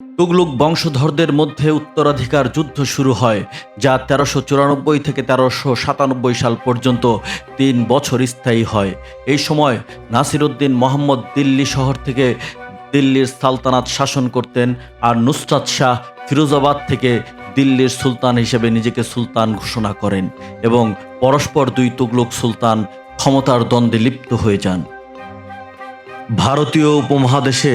তুগলুক বংশধরদের মধ্যে উত্তরাধিকার যুদ্ধ শুরু হয়, যা তেরোশো চুরানব্বই থেকে তেরোশো সাতানব্বই সাল পর্যন্ত তিন বছর স্থায়ী হয়। এই সময় নাসিরুদ্দিন মোহাম্মদ দিল্লি শহর থেকে দিল্লির সালতানাত শাসন করতেন আর নুসরাত শাহ ফিরোজাবাদ থেকে দিল্লির সুলতান হিসেবে নিজেকে সুলতান ঘোষণা করেন এবং পরস্পর দুই তুগলুক সুলতান ক্ষমতার দ্বন্দ্বে লিপ্ত হয়ে যান। ভারতীয় উপমহাদেশে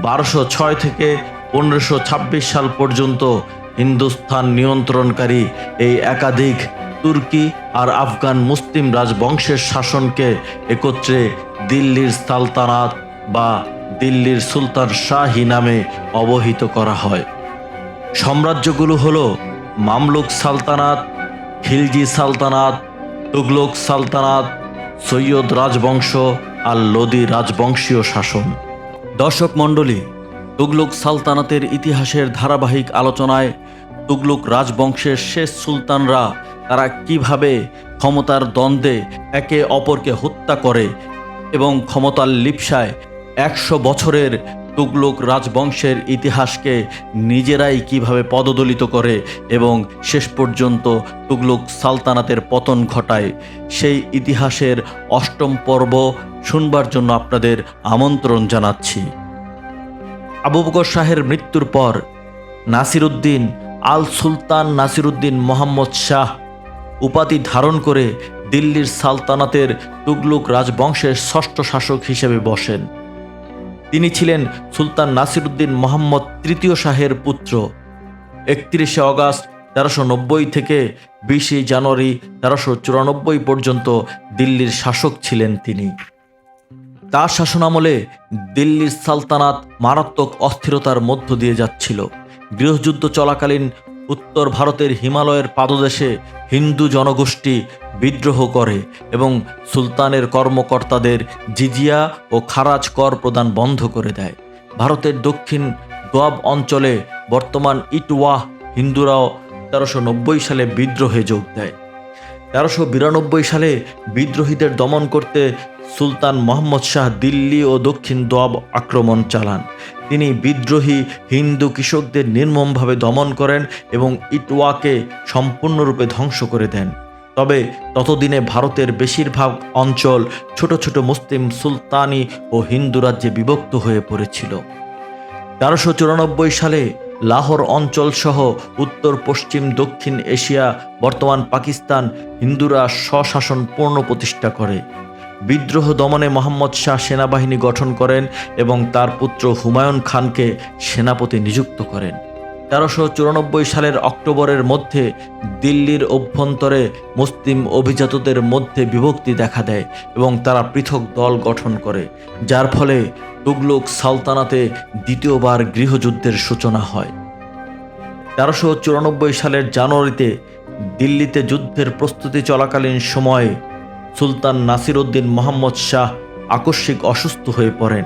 বারোশো ছয় থেকে পনেরোশো ছাব্বিশ সাল পর্যন্ত হিন্দুস্থান নিয়ন্ত্রণকারী এই একাধিক তুর্কি আর আফগান মুসলিম রাজবংশের শাসনকে একত্রে দিল্লির সালতানাত বা দিল্লির সুলতান শাহী নামে অবহিত করা হয়। সাম্রাজ্যগুলো হল মামলুক সালতানাত, খিলজি সালতানাত, তুগলক সালতানাত, সৈয়দ রাজবংশ আর লোদি রাজবংশীয় শাসন। দর্শক মণ্ডলী, তুগলুক সালতানাতের ইতিহাসের ধারাবাহিক আলোচনায় তুগলুক রাজবংশের শেষ সুলতানরা তারা কীভাবে ক্ষমতার দ্বন্দ্বে একে অপরকে হত্যা করে এবং ক্ষমতার লিপসায় একশো বছরের তুগলক রাজবংশের ইতিহাসকে নিজেরাই কীভাবে পদদলিত করে এবং শেষ পর্যন্ত তুগলক সালতানাতের পতন ঘটায়, সেই ইতিহাসের অষ্টম পর্ব শুনবার জন্য আপনাদের আমন্ত্রণ জানাচ্ছি। আবু বকর শাহের মৃত্যুর পর নাসিরুদ্দিন আল সুলতান নাসিরুদ্দিন মোহাম্মদ শাহ উপাধি ধারণ করে দিল্লির সালতানাতের তুগলুক রাজবংশের ষষ্ঠ শাসক হিসেবে বসেন। তিনি ছিলেন সুলতান নাসিরুদ্দিন মোহাম্মদ তৃতীয় শাহের পুত্র। একত্রিশে অগাস্ট তেরোশো নব্বই থেকে বিশে জানুয়ারি তেরোশো চুরানব্বই পর্যন্ত দিল্লির শাসক ছিলেন তিনি। তার শাসনামলে দিল্লির সালতানাত মারাত্মক অস্থিরতার মধ্য দিয়ে যাচ্ছিল। গৃহযুদ্ধ চলাকালীন উত্তর ভারতের হিমালয়ের পাদদেশে হিন্দু জনগোষ্ঠী বিদ্রোহ করে এবং সুলতানের কর্মকর্তাদের জিজিয়া ও খারাজ কর প্রদান বন্ধ করে দেয়। ভারতের দক্ষিণ দোয়াব অঞ্চলে বর্তমান ইটওয়াহ হিন্দুরাও তেরোশো সালে বিদ্রোহে যোগ দেয়। তেরোশো বিরানব্বই সালে বিদ্রোহীদের দমন করতে সুলতান মোহাম্মদ শাহ দিল্লি ও দক্ষিণ দোয়াব আক্রমণ চালান। তিনি বিদ্রোহী হিন্দু কৃষকদের নির্মমভাবে দমন করেন এবং ইটওয়াকে সম্পূর্ণরূপে ধ্বংস করে দেন। তবে ততদিনে ভারতের বেশিরভাগ অঞ্চল ছোট ছোট মুসলিম সুলতানি ও হিন্দু রাজ্যে বিভক্ত হয়ে পড়েছিল। তেরোশো চুরানব্বই সালে লাহোর অঞ্চল সহ উত্তর, পশ্চিম, দক্ষিণ এশিয়া, বর্তমান পাকিস্তান, হিন্দুরা স্বশাসন পূর্ণ প্রতিষ্ঠা করে। বিদ্রোহ দমনে মোহাম্মদ শাহ সেনাবাহিনী গঠন করেন এবং তার পুত্র হুমায়ুন খানকে সেনাপতি নিযুক্ত করেন। তেরোশো চুরানব্বই সালের অক্টোবরের মধ্যে দিল্লির অভ্যন্তরে মুসলিম অভিজাতদের মধ্যে বিভক্তি দেখা দেয় এবং তারা পৃথক দল গঠন করে, যার ফলে তুগলক সালতানাতে দ্বিতীয়বার গৃহযুদ্ধের সূচনা হয়। তেরোশো চুরানব্বই সালের জানুয়ারিতে দিল্লিতে যুদ্ধের প্রস্তুতি চলাকালীন সময়ে সুলতান নাসিরউদ্দিন মোহাম্মদ শাহ আকস্মিক অসুস্থ হয়ে পড়েন।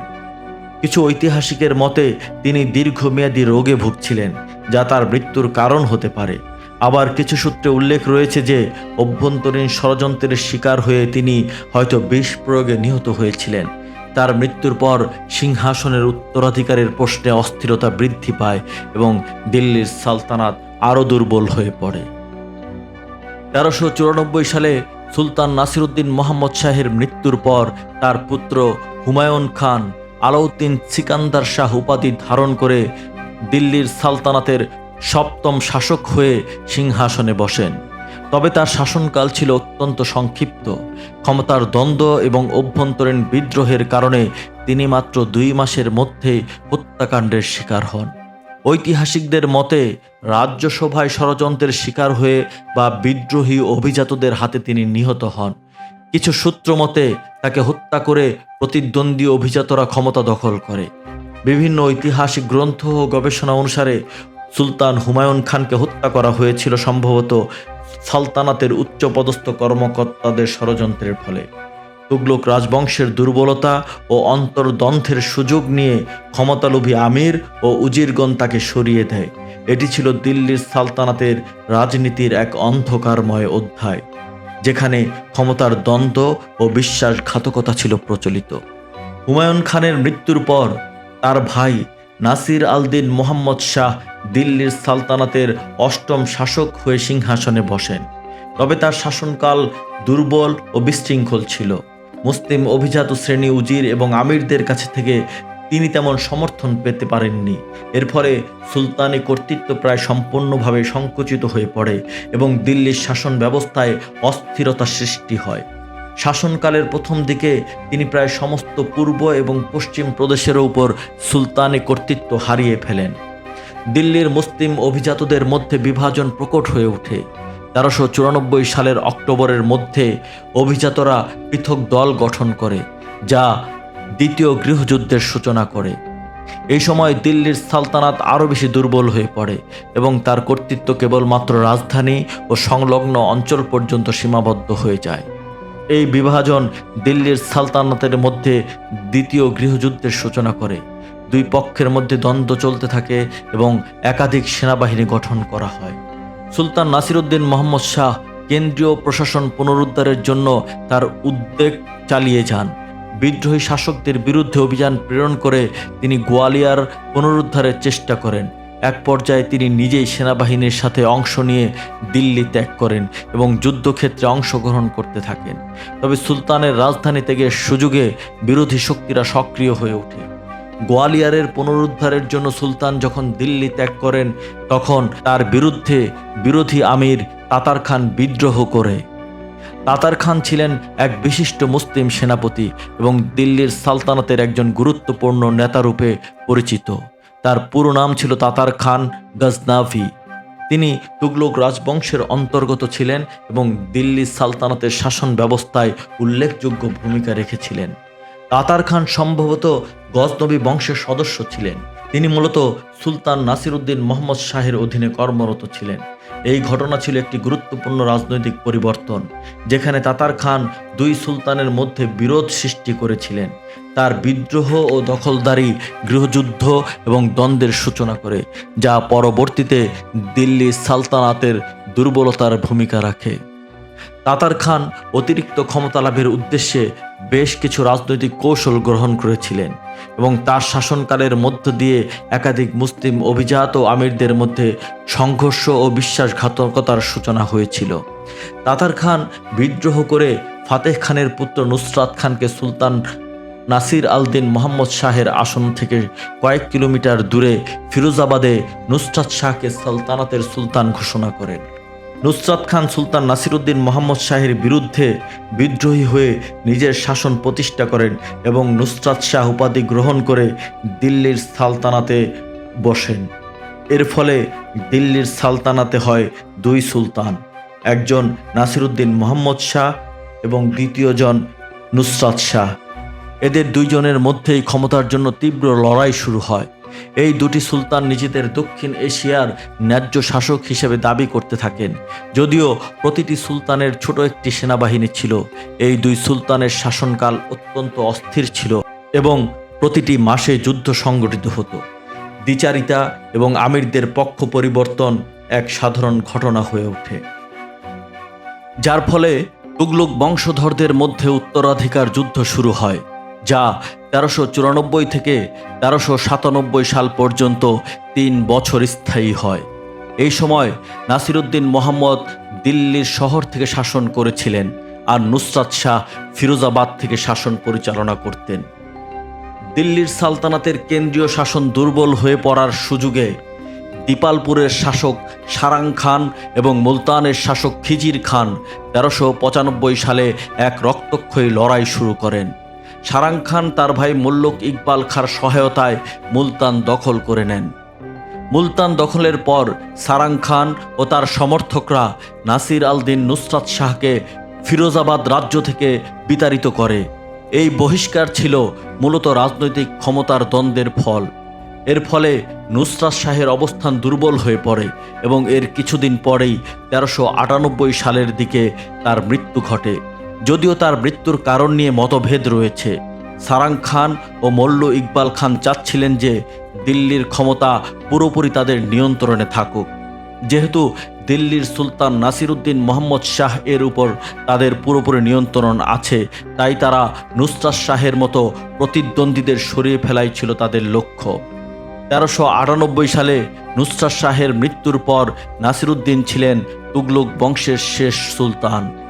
কিছু ঐতিহাসিকের মতে তিনি দীর্ঘমেয়াদী রোগে ভুগছিলেন, যা তার মৃত্যুর কারণ হতে পারে। আবার কিছু সূত্রে উল্লেখ রয়েছে যে, অভ্যন্তরীণ ষড়যন্ত্রের শিকার হয়ে তিনি হয়তো বিষ প্রয়োগে নিহত হয়েছিলেন। তার মৃত্যুর পর সিংহাসনের উত্তরাধিকারের প্রশ্নে অস্থিরতা বৃদ্ধি পায় এবং দিল্লির সালতানাত আরও দুর্বল হয়ে পড়ে। তেরোশো চুরানব্বই সালে সুলতান নাসিরুদ্দিন মোহাম্মদ শাহের মৃত্যুর পর তার পুত্র হুমায়ুন খান আলাউদ্দিন সিকান্দার শাহ উপাধি ধারণ করে দিল্লির সালতানাতের সপ্তম শাসক হয়ে সিংহাসনে বসেন। তবে তার শাসনকাল ছিল অত্যন্ত সংক্ষিপ্ত। ক্ষমতার দ্বন্দ্ব এবং অভ্যন্তরীণ বিদ্রোহের কারণে তিনি মাত্র দুই মাসের মধ্যে হত্যাকাণ্ডের শিকার হন। ঐতিহাসিকদের মতে, রাজ্যসভায় ষড়যন্ত্রের শিকার হয়ে বা বিদ্রোহী অভিজাতদের হাতে তিনি নিহত হন। কিছু সূত্র মতে, তাকে হত্যা করে প্রতিদ্বন্দ্বী অভিজাতরা ক্ষমতা দখল করে। বিভিন্ন ঐতিহাসিক গ্রন্থ ও গবেষণা অনুসারে সুলতান হুমায়ুন খানকে হত্যা করা হয়েছিল সম্ভবত সালতানাতের উচ্চপদস্থ কর্মকর্তাদের ষড়যন্ত্রের ফলে। তুগলক রাজবংশের দুর্বলতা ও অন্তর্দ্বন্দ্বের সুযোগ নিয়ে ক্ষমতালোভী আমির ও উজিরগণ তাকে সরিয়ে দেয়। এটি ছিল দিল্লির সালতানাতের রাজনীতির এক অন্ধকারময় অধ্যায়, যেখানে ক্ষমতার দ্বন্দ্ব ও বিশ্বাসঘাতকতা ছিল প্রচলিত। হুমায়ুন খানের মৃত্যুর পর তার ভাই নাসির আলদিন মোহাম্মদ শাহ দিল্লির সালতানাতের অষ্টম শাসক হয়ে সিংহাসনে বসেন। তবে তার শাসনকাল দুর্বল ও বিশৃঙ্খল ছিল। মুসলিম অভিজাত শ্রেণি উজির এবং আমিরদের কাছে থেকে তিনি তেমন সমর্থন পেতে পারেননি। এর ফলে সুলতানি কর্তৃত্ব প্রায় সম্পূর্ণভাবে সংকুচিত হয়ে পড়ে এবং দিল্লির শাসন ব্যবস্থায় অস্থিরতা সৃষ্টি হয়। শাসনকালের প্রথম দিকে তিনি প্রায় সমস্ত পূর্ব এবং পশ্চিম প্রদেশের উপর সুলতানি কর্তৃত্ব হারিয়ে ফেলেন। দিল্লির মুসলিম অভিজাতদের মধ্যে বিভাজন প্রকট হয়ে ওঠে। তেরোশো চুরানব্বই সালের অক্টোবরের মধ্যে অভিজাতরা পৃথক দল গঠন করে, যা দ্বিতীয় গৃহযুদ্ধের সূচনা করে। এই সময় দিল্লির সালতানাত আরও বেশি দুর্বল হয়ে পড়ে এবং তার কর্তৃত্ব কেবলমাত্র রাজধানী ও সংলগ্ন অঞ্চল পর্যন্ত সীমাবদ্ধ হয়ে যায়। এই বিভাজন দিল্লির সালতানাতের মধ্যে দ্বিতীয় গৃহযুদ্ধের সূচনা করে। দুই পক্ষের মধ্যে দ্বন্দ্ব চলতে থাকে এবং একাধিক সেনাবাহিনী গঠন করা হয়। সুলতান নাসিরুদ্দিন মোহাম্মদ শাহ কেন্দ্রীয় প্রশাসন পুনরুদ্ধারের জন্য তার উদ্বেগ চালিয়ে যান। বিদ্রোহী শাসকদের বিরুদ্ধে অভিযান প্রেরণ করে তিনি গোয়ালিয়ার পুনরুদ্ধারের চেষ্টা করেন। এক পর্যায়ে তিনি নিজেই সেনাবাহিনীর সাথে অংশ নিয়ে দিল্লি ত্যাগ করেন এবং যুদ্ধক্ষেত্রে অংশগ্রহণ করতে থাকেন। তবে সুলতানের রাজধানী ত্যাগের সুযোগে বিরোধী শক্তিরা সক্রিয় হয়ে ওঠে। গোয়ালিয়ারের পুনরুদ্ধারের জন্য সুলতান যখন দিল্লি ত্যাগ করেন, তখন তার বিরুদ্ধে বিরোধী আমির তাতার খান বিদ্রোহ করে। তাতার খান ছিলেন এক বিশিষ্ট মুসলিম সেনাপতি এবং দিল্লির সালতানাতের একজন গুরুত্বপূর্ণ নেতারূপে পরিচিত। তার পুরো নাম ছিল তাতার খান গজনাভি। তিনি তুগলক রাজবংশের অন্তর্গত ছিলেন এবং দিল্লি সালতানাতের শাসন ব্যবস্থায় উল্লেখযোগ্য ভূমিকা রেখেছিলেন। তাতার খান সম্ভবত গজনবী বংশের সদস্য ছিলেন। তিনি মূলত সুলতান নাসিরুদ্দিন মোহাম্মদ শাহের অধীনে কর্মরত ছিলেন। এই ঘটনা ছিল একটি গুরুত্বপূর্ণ রাজনৈতিক পরিবর্তন, যেখানে তাতার খান দুই সুলতানের মধ্যে বিরোধ সৃষ্টি করেছিলেন। তার বিদ্রোহ ও দখলদারি, গৃহযুদ্ধ এবং দ্বন্দ্বের সূচনা করে, যা পরবর্তীতে দিল্লি সালতানাতের দুর্বলতার ভূমিকা রাখে। তাতার খান অতিরিক্ত ক্ষমতা লাভের উদ্দেশ্যে বেশ কিছু রাজনৈতিক কৌশল গ্রহণ করেছিলেন এবং তার শাসনকালের মধ্য দিয়ে একাধিক মুসলিম অভিজাত ও আমিরদের মধ্যে সংঘর্ষ ও বিশ্বাসঘাতকতার সূচনা হয়েছিল। তাতার খান বিদ্রোহ করে ফাতেহ খানের পুত্র নুসরাত খানকে সুলতান নাসির আল দিন মোহাম্মদ শাহের আসন থেকে কয়েক কিলোমিটার দূরে ফিরোজাবাদে নুসরাত শাহকে সালতানাতের সুলতান ঘোষণা করেন। নুসরাত খান সুলতান নাসিরুদ্দিন মোহাম্মদ শাহের বিরুদ্ধে বিদ্রোহী হয়ে নিজের শাসন প্রতিষ্ঠা করেন এবং নুসরাত শাহ উপাধি গ্রহণ করে দিল্লির সালতানাতে বসেন। এর ফলে দিল্লির সালতানাতে হয় দুই সুলতান, একজন নাসিরুদ্দিন মোহাম্মদ শাহ এবং দ্বিতীয়জন নুসরাত শাহ। এদের দুইজনের মধ্যেই ক্ষমতার জন্য তীব্র লড়াই শুরু হয়। এই দুটি সুলতান নিজেদের দক্ষিণ এশিয়ার ন্যায্য শাসক হিসেবে দাবি করতে থাকেন। যদিও প্রতিটি সুলতানের ছোট একটি সেনাবাহিনী ছিল, এই দুই সুলতানের শাসনকাল অত্যন্ত অস্থির ছিল এবং প্রতিটি মাসে যুদ্ধ সংগঠিত হতো। দ্বিচারিতা এবং আমিরদের পক্ষ পরিবর্তন এক সাধারণ ঘটনা হয়ে ওঠে। যার ফলে তুগলক বংশধরদের মধ্যে উত্তরাধিকার যুদ্ধ শুরু হয়, যা তেরোশো চুরানব্বই থেকে তেরোশো সাতানব্বই সাল পর্যন্ত তিন বছর স্থায়ী হয়। এই সময় নাসিরুদ্দিন মোহাম্মদ দিল্লির শহর থেকে শাসন করেছিলেন আর নুসরাত শাহ ফিরোজাবাদ থেকে শাসন পরিচালনা করতেন। দিল্লির সালতানাতের কেন্দ্রীয় শাসন দুর্বল হয়ে পড়ার সুযোগে দীপালপুরের শাসক সারাং খান এবং মুলতানের শাসক খিজির খান তেরোশো সালে এক রক্তক্ষয়ী লড়াই শুরু করেন। সারাং খান তার ভাই মুল্লুক ইকবাল খার সহায়তায় মুলতান দখল করে নেন। মুলতান দখলের পর সারাং খান ও তার সমর্থকরা নাসির আল দিন নুসরাত শাহকে ফিরোজাবাদ রাজ্য থেকে বিতাড়িত করে। এই বহিষ্কার ছিল মূলত রাজনৈতিক ক্ষমতার দ্বন্দ্বের ফল। এর ফলে নুসরাত শাহের অবস্থান দুর্বল হয়ে পড়ে এবং এর কিছুদিন পরেই তেরোশো সালের দিকে তার মৃত্যু ঘটে। যদিও তার মৃত্যুর কারণ নিয়ে মতভেদ রয়েছে। সারাং খান ও মল্ল ইকবাল খান চাচ্ছিলেন যে দিল্লির ক্ষমতা পুরোপুরি তাদের নিয়ন্ত্রণে থাকুক। যেহেতু দিল্লির সুলতান নাসিরুদ্দিন মোহাম্মদ শাহ এর উপর তাদের পুরোপুরি নিয়ন্ত্রণ আছে, তাই তারা নুসরাত শাহের মতো প্রতিদ্বন্দ্বীদের সরিয়ে ফেলাই ছিল তাদের লক্ষ্য। তেরোশো আটানব্বই সালে নুসরাত শাহের মৃত্যুর পর নাসিরুদ্দিন ছিলেন তুগলক বংশের শেষ সুলতান।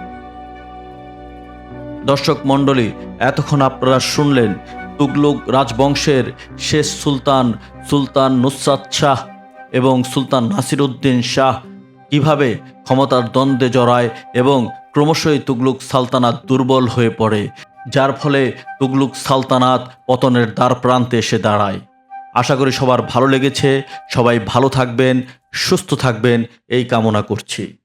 দর্শক মণ্ডলী, এতক্ষণ আপনারা শুনলেন তুগলুক রাজবংশের শেষ সুলতান সুলতান নুসরাত শাহ এবং সুলতান নাসিরুদ্দিন শাহ কীভাবে ক্ষমতার দ্বন্দ্বে জড়ায় এবং ক্রমশই তুগলুক সালতানাত দুর্বল হয়ে পড়ে, যার ফলে তুগলুক সালতানাত পতনের দ্বার প্রান্তে এসে দাঁড়ায়। আশা করি সবার ভালো লেগেছে, সবাই ভালো থাকবেন, সুস্থ থাকবেন, এই কামনা করছি।